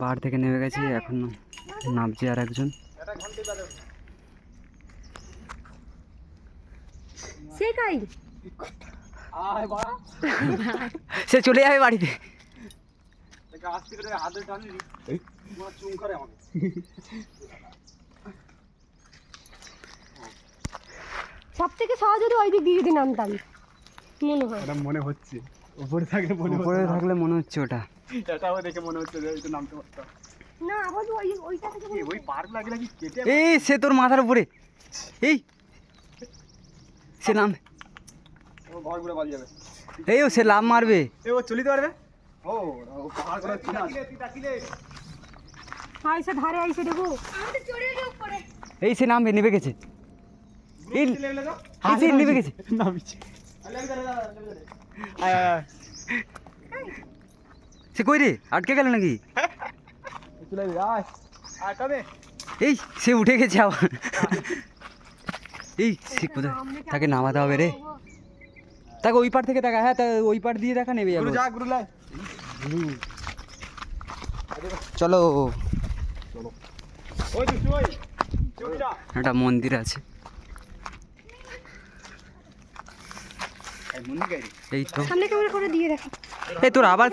পাহাড় থেকে নেমে গেছি এখন নামছে আর একজন সে সে চলে যাবে বাড়িতে। সব থেকে সহজ হতো ওই দিক দিয়ে যদি নামতাম। মনে হয়। মনে হচ্ছে। উপরে থাকলে মনে উপরে থাকলে মনে হচ্ছে ওটা। এটাও দেখে মনে হচ্ছে যে এটা নামতে পারতাম। না বলব ওই ওইটা থেকে ওই পার্ক লাগলে কি কেটে এই সে তোর মাথার উপরে। এই। সে নাম ও ঘর ঘুরে বাজ যাবে। এই ও সে লাভ মারবে। এ ও চলিতে পারবে? ও ও পাহাড় করে চিনা আইসে ধারে আইসে দেখো এই সে নামবে নেবে গেছে। এই নেবে গেছে। নামিছে। সে কই রে? আটকে গেল নাকি? চলে এই সে উঠে গেছে আবার। এই সে কোথায়? তাকে নামাতে হবে রে। তাকে ওই পার থেকে দেখা হ্যাঁ তা ওই পার দিয়ে দেখা নেবে চলো। চুপটা একটা মন্দির আছে এই মন্দির গাড়ি এই তো সামনে ক্যামেরা করে দিয়ে দেখো এই তোর আবার